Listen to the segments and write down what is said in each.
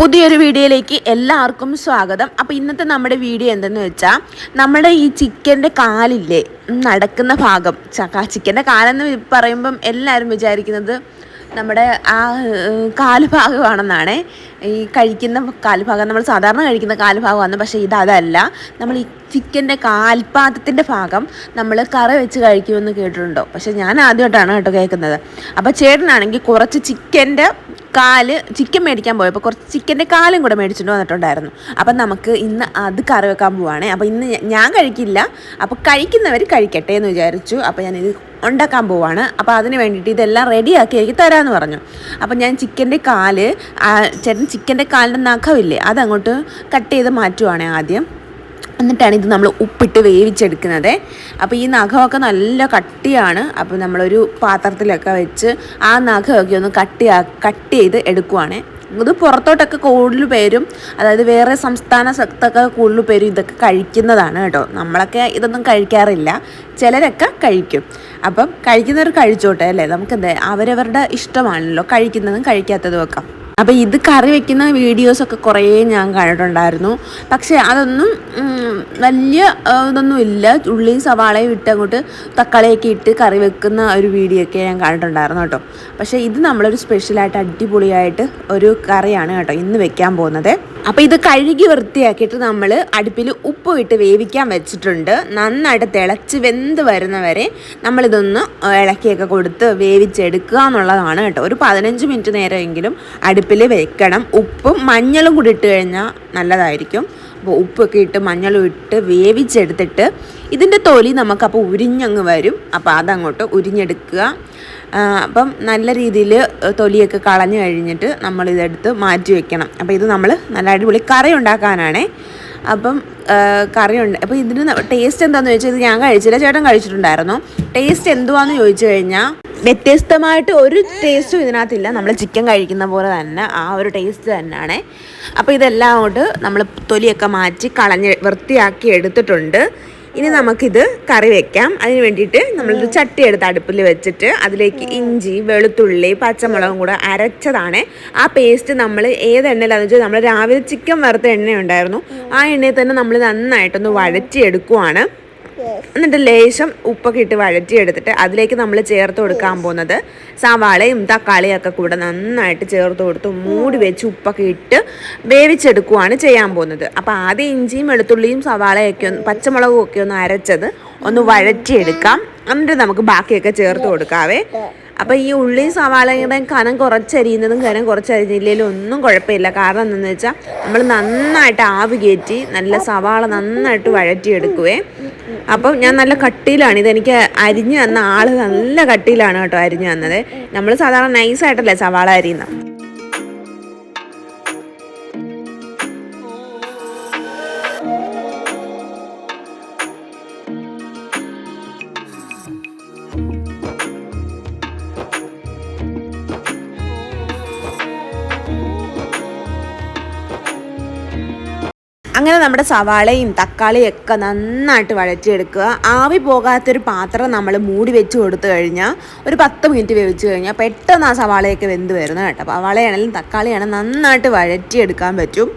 പുതിയൊരു വീഡിയോയിലേക്ക് എല്ലാവർക്കും സ്വാഗതം. അപ്പോൾ ഇന്നത്തെ നമ്മുടെ വീഡിയോ എന്തെന്ന് വെച്ചാൽ നമ്മുടെ ഈ ചിക്കന്റെ കാലില്ലേ നടക്കുന്ന ഭാഗം ചക്കാ ചിക്കന്റെ കാലെന്ന് പറയുമ്പം എല്ലാവരും വിചാരിക്കുന്നത് നമ്മുടെ ആ ഏഹ്, കാൽ ഭാഗമാണെന്നാണ് ഈ കഴിക്കുന്ന കാൽ ഭാഗം നമ്മൾ സാധാരണ കഴിക്കുന്ന കാൽ ഭാഗമാണ് പക്ഷേ ഇത് അതല്ല. നമ്മൾ ഈ ചിക്കന്റെ കാൽപാദത്തിന്റെ ഭാഗം നമ്മൾ കറി വെച്ച് കഴിക്കുമെന്ന് കേട്ടിട്ടുണ്ടോ? പക്ഷേ ഞാൻ ആദ്യമായിട്ടാണ് കേട്ടോ കേൾക്കുന്നത്. അപ്പോൾ ചേട്ടനാണെങ്കിൽ കുറച്ച് ചിക്കന്റെ കാൽ ചിക്കൻ മേടിക്കാൻ പോയപ്പോൾ കുറച്ച് ചിക്കന്റെ കാലും കൂടെ മേടിച്ചിട്ട് വന്നിട്ടുണ്ടായിരുന്നു. അപ്പം നമുക്ക് ഇന്ന് അത് കറി വെക്കാൻ പോവാണ്. അപ്പോൾ ഇന്ന് ഞാൻ കഴിക്കില്ല. അപ്പോൾ കഴിക്കുന്നവർ കഴിക്കട്ടെ എന്ന് വിചാരിച്ചു. അപ്പോൾ ഞാനിത് ഉണ്ടാക്കാൻ പോവാണ്. അപ്പോൾ അതിന് വേണ്ടിയിട്ട് ഇതെല്ലാം റെഡിയാക്കി എനിക്ക് തരാമെന്ന് പറഞ്ഞു. അപ്പോൾ ഞാൻ ചിക്കന്റെ കാൽ ചേട്ടൻ ചിക്കന്റെ കാലിന്റെ നഖമില്ലേ അതങ്ങോട്ട് കട്ട് ചെയ്ത് മാറ്റുവാണ് ആദ്യം. എന്നിട്ടാണ് ഇത് നമ്മൾ ഉപ്പിട്ട് വേവിച്ചെടുക്കുന്നത്. അപ്പോൾ ഈ നഖമൊക്കെ നല്ല കട്ടിയാണ്. അപ്പോൾ നമ്മളൊരു പാത്രത്തിലൊക്കെ വെച്ച് ആ നഖമൊക്കെ ഒന്ന് കട്ടിയാ കട്ട് ചെയ്ത് എടുക്കുവാണ്. ഇത് പുറത്തോട്ടൊക്കെ കൂടുതൽ പേരും അതായത് വേറെ സംസ്ഥാന സ്ഥലത്തൊക്കെ കൂടുതൽ പേരും ഇതൊക്കെ കഴിക്കുന്നതാണ് കേട്ടോ. നമ്മളൊക്കെ ഇതൊന്നും കഴിക്കാറില്ല. ചിലരൊക്കെ കഴിക്കും. അപ്പം കഴിക്കുന്നവർ കഴിച്ചോട്ടെ അല്ലേ? നമുക്ക് എന്താ അവരവരുടെ ഇഷ്ടമാണല്ലോ കഴിക്കുന്നതും കഴിക്കാത്തതും ഒക്കെ അപ്പോൾ ഇത് കറി വെക്കുന്ന വീഡിയോസൊക്കെ കുറേ ഞാൻ കണ്ടിട്ടുണ്ടായിരുന്നു. പക്ഷേ അതൊന്നും വലിയ ഇതൊന്നുമില്ല ഉള്ളിയും സവാളയും ഇട്ട് അങ്ങോട്ട് തക്കാളിയൊക്കെ ഇട്ട് കറി വെക്കുന്ന ഒരു വീഡിയോ ഒക്കെ ഞാൻ കണ്ടിട്ടുണ്ടായിരുന്നു കേട്ടോ. പക്ഷേ ഇത് നമ്മളൊരു സ്പെഷ്യലായിട്ട് അടിപൊളിയായിട്ട് ഒരു കറിയാണ് കേട്ടോ ഇന്ന് വെക്കാൻ പോകുന്നത്. അപ്പോൾ ഇത് കഴുകി വൃത്തിയാക്കിയിട്ട് നമ്മൾ അടുപ്പിൽ ഉപ്പ് ഇട്ട് വേവിക്കാൻ വെച്ചിട്ടുണ്ട്. നന്നായിട്ട് തിളച്ച് വെന്ത് വരുന്നവരെ നമ്മളിതൊന്ന് ഇളക്കിയൊക്കെ കൊടുത്ത് വേവിച്ചെടുക്കുക എന്നുള്ളതാണ് കേട്ടോ. ഒരു പതിനഞ്ച് മിനിറ്റ് നേരമെങ്കിലും അടുപ്പിൽ വെക്കണം. ഉപ്പും മഞ്ഞളും കൂടി ഇട്ട് കഴിഞ്ഞാൽ നല്ലതായിരിക്കും. ഉപ്പൊക്കെ ഇട്ട് മഞ്ഞളും ഇട്ട് വേവിച്ചെടുത്തിട്ട് ഇതിന്റെ തൊലി നമുക്കപ്പോൾ ഉരിഞ്ഞങ്ങ് വരും. അപ്പോൾ അതങ്ങോട്ട് ഉരിഞ്ഞെടുക്കുക. അപ്പം നല്ല രീതിയിൽ തൊലിയൊക്കെ കളഞ്ഞു കഴിഞ്ഞിട്ട് നമ്മളിതെടുത്ത് മാറ്റി വെക്കണം. അപ്പോൾ ഇത് നമ്മൾ നല്ല അടിപൊളി കറി ഉണ്ടാക്കാനാണേ. അപ്പം കറിയുണ്ട് അപ്പോൾ ഇതിന് ടേസ്റ്റ് എന്താണെന്ന് ചോദിച്ചാൽ ഇത് ഞാൻ കഴിച്ചില്ല. ചേട്ടൻ കഴിച്ചിട്ടുണ്ടായിരുന്നു. ടേസ്റ്റ് എന്തുവാന്ന് ചോദിച്ചു കഴിഞ്ഞാൽ വ്യത്യസ്തമായിട്ട് ഒരു ടേസ്റ്റും ഇതിനകത്തില്ല. നമ്മൾ ചിക്കൻ കഴിക്കുന്ന പോലെ തന്നെ ആ ഒരു ടേസ്റ്റ് തന്നെയാണ് അപ്പോൾ ഇതെല്ലാം കൊണ്ട് നമ്മൾ തൊലിയൊക്കെ മാറ്റി കളഞ്ഞ് വൃത്തിയാക്കി എടുത്തിട്ടുണ്ട്. ഇനി നമുക്കിത് കറി വെക്കാം. അതിന് വേണ്ടിയിട്ട് നമ്മളൊരു ചട്ടി എടുത്ത് അടുപ്പിൽ വെച്ചിട്ട് അതിലേക്ക് ഇഞ്ചി വെളുത്തുള്ളി പച്ചമുളകും കൂടെ അരച്ചതാണ്. ആ പേസ്റ്റ് നമ്മൾ ഏത് എണ്ണയിലാണെന്ന് വെച്ചാൽ നമ്മൾ രാവിലെ ചിക്കൻ വറുത്ത എണ്ണ ഉണ്ടായിരുന്നു ആ എണ്ണയിൽ തന്നെ നമ്മൾ നന്നായിട്ടൊന്ന് വഴറ്റിയെടുക്കുവാണ്. എന്നിട്ട് ലേശം ഉപ്പൊക്കെ ഇട്ട് വഴറ്റിയെടുത്തിട്ട് അതിലേക്ക് നമ്മൾ ചേർത്ത് കൊടുക്കാൻ പോകുന്നത് സവാളയും തക്കാളിയും ഒക്കെ കൂടെ നന്നായിട്ട് ചേർത്ത് കൊടുത്ത് മൂടി വെച്ച് ഉപ്പൊക്കെ ഇട്ട് വേവിച്ചെടുക്കുവാണ് ചെയ്യാൻ പോകുന്നത്. അപ്പോൾ ആദ്യം ഇഞ്ചിയും വെളുത്തുള്ളിയും സവാളയൊക്കെ ഒന്ന് പച്ചമുളകും ഒക്കെ ഒന്ന് അരച്ചത് ഒന്ന് വഴറ്റിയെടുക്കാം. എന്നിട്ട് നമുക്ക് ബാക്കിയൊക്കെ ചേർത്ത് കൊടുക്കാവേ. അപ്പോൾ ഈ ഉള്ളിയും സവാളയുടെ കനം കുറച്ചരിയുന്നതും കനം കുറച്ചരിഞ്ഞില്ലെങ്കിലും ഒന്നും കുഴപ്പമില്ല. കാരണം എന്താണെന്ന് വെച്ചാൽ നമ്മൾ നന്നായിട്ട് ആവി കയറ്റി നല്ല സവാള നന്നായിട്ട് വഴറ്റിയെടുക്കുവേ. അപ്പം ഞാൻ നല്ല കട്ടിയിലാണ്. ഇതെനിക്ക് അരിഞ്ഞു തന്ന ആൾ നല്ല കട്ടിയിലാണ് കേട്ടോ അരിഞ്ഞു തന്നത്. നമ്മൾ സാധാരണ നൈസായിട്ടല്ലേ സവാള അരിയുന്നത്? അങ്ങനെ നമ്മുടെ സവാളയും തക്കാളിയും ഒക്കെ നന്നായിട്ട് വഴറ്റിയെടുക്കുക. ആവി പോകാത്തൊരു പാത്രം നമ്മൾ മൂടി വെച്ച് കൊടുത്തു കഴിഞ്ഞാൽ ഒരു പത്ത് മിനിറ്റ് വേവിച്ച് കഴിഞ്ഞാൽ പെട്ടെന്ന് ആ സവാളയൊക്കെ വെന്ത് വരുന്നത് കേട്ടോ. സവാളയാണെങ്കിലും തക്കാളിയാണെങ്കിലും നന്നായിട്ട് വഴറ്റിയെടുക്കാൻ പറ്റും.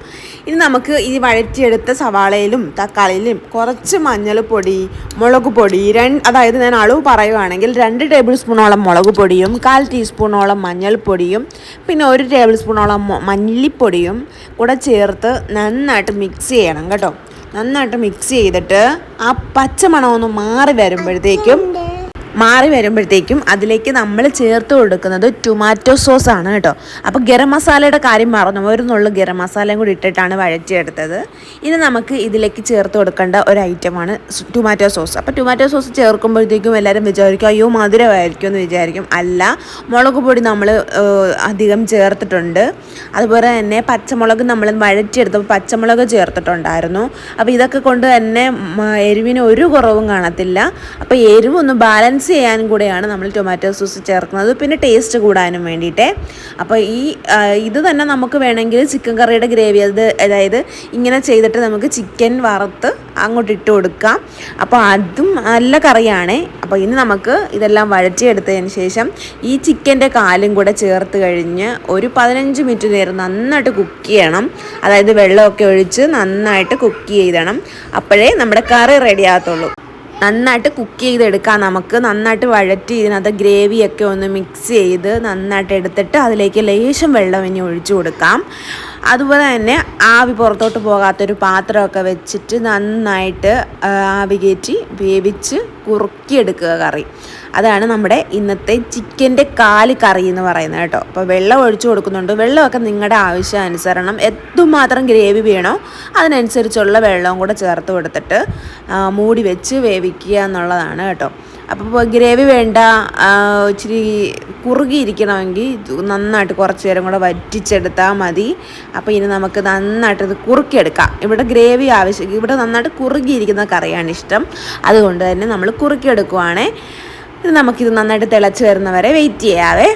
ഇനി നമുക്ക് ഈ വഴറ്റിയെടുത്ത സവാളയിലും തക്കാളിയിലും കുറച്ച് മഞ്ഞൾപ്പൊടി മുളക് പൊടി രണ്ട് അതായത് ഞാൻ അളവ് പറയുവാണെങ്കിൽ രണ്ട് ടേബിൾ സ്പൂണോളം മുളക് പൊടിയും കാൽ ടീസ്പൂണോളം മഞ്ഞൾപ്പൊടിയും പിന്നെ ഒരു ടേബിൾ സ്പൂണോളം മല്ലിപ്പൊടിയും കൂടെ ചേർത്ത് നന്നായിട്ട് മിക്സ് ചെയ്യണം കേട്ടോ. നന്നായിട്ട് മിക്സ് ചെയ്തിട്ട് ആ പച്ചമണമൊന്ന് മാറി വരുമ്പോഴത്തേക്കും മാറി വരുമ്പോഴത്തേക്കും അതിലേക്ക് നമ്മൾ ചേർത്ത് കൊടുക്കുന്നത് ടൊമാറ്റോ സോസ് ആണ് കേട്ടോ. അപ്പോൾ ഗരം മസാലയുടെ കാര്യം മറന്നു. ഒരു നുള്ളു ഗരം മസാലയും കൂടി ഇട്ടിട്ടാണ് വഴറ്റിയെടുത്തത്. ഇനി നമുക്ക് ഇതിലേക്ക് ചേർത്ത് കൊടുക്കേണ്ട ഒരു ഐറ്റമാണ് ടൊമാറ്റോ സോസ് അപ്പോൾ ടൊമാറ്റോ സോസ് ചേർക്കുമ്പോഴത്തേക്കും എല്ലാവരും വിചാരിക്കും അയ്യോ മധുരമായിരിക്കും എന്ന് വിചാരിക്കും. അല്ല മുളക് പൊടി നമ്മൾ അധികം ചേർത്തിട്ടുണ്ട്. അതുപോലെ തന്നെ പച്ചമുളക് നമ്മൾ വഴറ്റിയെടുത്തപ്പോൾ പച്ചമുളക് ചേർത്തിട്ടുണ്ടായിരുന്നു. അപ്പോൾ ഇതൊക്കെ കൊണ്ട് തന്നെ എരിവിന് ഒരു കുറവും കാണത്തില്ല. അപ്പോൾ എരിവ് ഒന്ന് ബാലൻസ് ചെയ്യാനും കൂടെയാണ് നമ്മൾ ടൊമാറ്റോ സോസ് ചേർക്കുന്നത്. പിന്നെ ടേസ്റ്റ് കൂടാനും വേണ്ടിയിട്ട്. അപ്പോൾ ഈ ഇത് തന്നെ നമുക്ക് വേണമെങ്കിൽ ചിക്കൻ കറിയുടെ ഗ്രേവി അത് അതായത് ഇങ്ങനെ ചെയ്തിട്ട് നമുക്ക് ചിക്കൻ വറുത്ത് അങ്ങോട്ട് ഇട്ട് കൊടുക്കാം. അപ്പോൾ അതും നല്ല കറിയാണേ. അപ്പോൾ ഇനി നമുക്ക് ഇതെല്ലാം വഴറ്റിയെടുത്തതിന് ശേഷം ഈ ചിക്കന്റെ കാലും കൂടെ ചേർത്ത് കഴിഞ്ഞ് ഒരു പതിനഞ്ച് മിനിറ്റ് നേരം നന്നായിട്ട് കുക്ക് ചെയ്യണം. അതായത് വെള്ളമൊക്കെ ഒഴിച്ച് നന്നായിട്ട് കുക്ക് ചെയ്തണം. അപ്പോഴേ നമ്മുടെ കറി റെഡി ആകത്തുള്ളൂ. നന്നായിട്ട് കുക്ക് ചെയ്തെടുക്കാം നമുക്ക്. നന്നായിട്ട് വഴറ്റി ഇതിനകത്ത് ഗ്രേവിയൊക്കെ ഒന്ന് മിക്സ് ചെയ്ത് നന്നായിട്ട് എടുത്തിട്ട് അതിലേക്ക് ലേശം വെള്ളം ഇനി ഒഴിച്ചു കൊടുക്കാം. അതുപോലെ തന്നെ ആവി പുറത്തോട്ട് പോകാത്തൊരു പാത്രമൊക്കെ വെച്ചിട്ട് നന്നായിട്ട് ആവി കയറ്റി വേവിച്ച് കുറുക്കിയെടുക്കുക കറി. അതാണ് നമ്മുടെ ഇന്നത്തെ ചിക്കന്റെ കാൽ കറി എന്ന് പറയുന്നത് കേട്ടോ. അപ്പോൾ വെള്ളം ഒഴിച്ചു കൊടുക്കുന്നുണ്ട്. വെള്ളമൊക്കെ നിങ്ങളുടെ ആവശ്യാനുസരണം. എന്തുമാത്രം ഗ്രേവി വേണോ അതിനനുസരിച്ചുള്ള വെള്ളവും കൂടെ ചേർത്ത് കൊടുത്തിട്ട് മൂടി വെച്ച് വേവിക്കുക എന്നുള്ളതാണ് കേട്ടോ. അപ്പോൾ ഗ്രേവി വേണ്ട ഇച്ചിരി കുറുകിയിരിക്കണമെങ്കിൽ നന്നായിട്ട് കുറച്ച് നേരം കൂടെ വറ്റിച്ചെടുത്താൽ മതി. അപ്പോൾ ഇനി നമുക്ക് നന്നായിട്ട് ഇത് കുറുക്കിയെടുക്കാം. ഇവിടെ ഗ്രേവി ആവശ്യം ഇവിടെ നന്നായിട്ട് കുറുകിയിരിക്കുന്ന കറിയാണ് ഇഷ്ടം. അതുകൊണ്ട് തന്നെ നമ്മൾ കുറുക്കിയെടുക്കുവാണേ. നമുക്കിത് നന്നായിട്ട് തിളച്ച് വരുന്നവരെ വെയിറ്റ് ചെയ്യാവേ.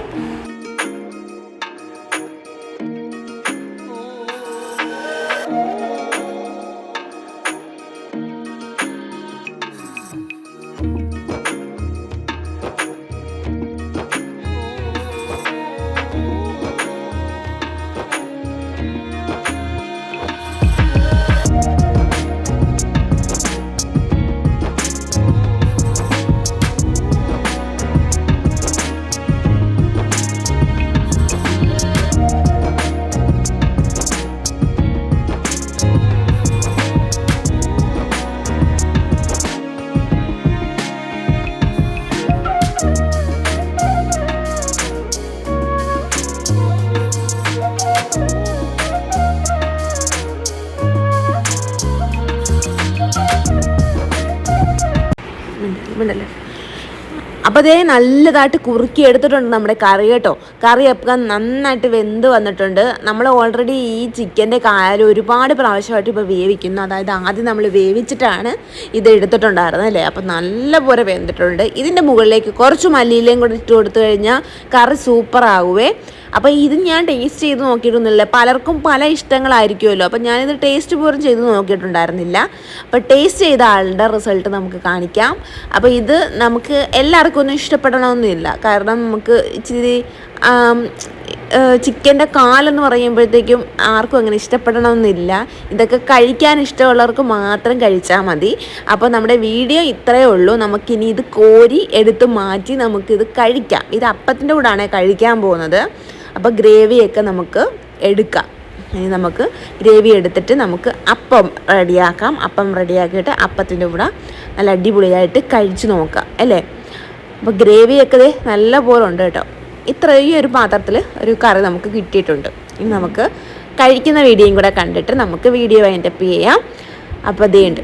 മിണ്ടല്ലേ അപ്പോൾ അതേ നല്ലതായിട്ട് കുറുക്കി എടുത്തിട്ടുണ്ട് നമ്മുടെ കറി കേട്ടോ. കറി കറിയൊക്കെ നന്നായിട്ട് വെന്ത് വന്നിട്ടുണ്ട്. നമ്മൾ ഓൾറെഡി ഈ ചിക്കന്റെ കാൽ ഒരുപാട് പ്രാവശ്യമായിട്ട് ഇപ്പോൾ വേവിക്കുന്നു. അതായത് ആദ്യം നമ്മൾ വേവിച്ചിട്ടാണ് ഇത് എടുത്തിട്ടുണ്ടായിരുന്നത് അല്ലേ? അപ്പോൾ നല്ലപോലെ വെന്തിട്ടുണ്ട്. ഇതിന്റെ മുകളിലേക്ക് കുറച്ച് മല്ലിയിലയും കൂടെ ഇട്ട് കൊടുത്തു കഴിഞ്ഞാൽ കറി സൂപ്പർ ആകുവേ. അപ്പോൾ ഇത് ഞാൻ ടേസ്റ്റ് ചെയ്ത് നോക്കിയിട്ടൊന്നുമില്ല. പലർക്കും പല ഇഷ്ടങ്ങളായിരിക്കുമല്ലോ. അപ്പോൾ ഞാനിത് ടേസ്റ്റ് പോലും ചെയ്ത് നോക്കിയിട്ടുണ്ടായിരുന്നില്ല. അപ്പോൾ ടേസ്റ്റ് ചെയ്ത ആളുടെ റിസൾട്ട് നമുക്ക് കാണിക്കാം. അപ്പോൾ ഇത് നമുക്ക് എല്ലാവർക്കും ഒന്നും ഇഷ്ടപ്പെടണമെന്നില്ല. കാരണം നമുക്ക് ഇച്ചിരി ചിക്കന്റെ കാലെന്ന് പറയുമ്പോഴത്തേക്കും ആർക്കും അങ്ങനെ ഇഷ്ടപ്പെടണമെന്നില്ല. ഇതൊക്കെ കഴിക്കാൻ ഇഷ്ടമുള്ളവർക്ക് മാത്രം കഴിച്ചാൽ മതി. അപ്പോൾ നമ്മുടെ വീഡിയോ ഇത്രയേ ഉള്ളൂ. നമുക്കിനി ഇത് കോരി എടുത്ത് മാറ്റി നമുക്കിത് കഴിക്കാം. ഇത് അപ്പത്തിന്റെ കൂടാണ് കഴിക്കാൻ പോകുന്നത്. അപ്പോൾ ഗ്രേവിയൊക്കെ നമുക്ക് എടുക്കാം. ഇനി നമുക്ക് ഗ്രേവി എടുത്തിട്ട് നമുക്ക് അപ്പം റെഡിയാക്കാം. അപ്പം റെഡിയാക്കിയിട്ട് അപ്പത്തിന്റെ കൂടെ നല്ല അടിപൊളിയായിട്ട് കഴിച്ച് നോക്കാം അല്ലേ? അപ്പോൾ ഗ്രേവിയൊക്കെ ദേ നല്ല പോലെ ഉണ്ട് കേട്ടോ. ഇത്ര ഈ ഒരു പാത്രത്തിൽ ഒരു കറി നമുക്ക് കിട്ടിയിട്ടുണ്ട്. ഇനി നമുക്ക് കഴിക്കുന്ന വീഡിയോയും കൂടെ കണ്ടിട്ട് നമുക്ക് വീഡിയോ വൈൻഡപ്പ് ചെയ്യാം. അപ്പോൾ അതേ ഉണ്ട്.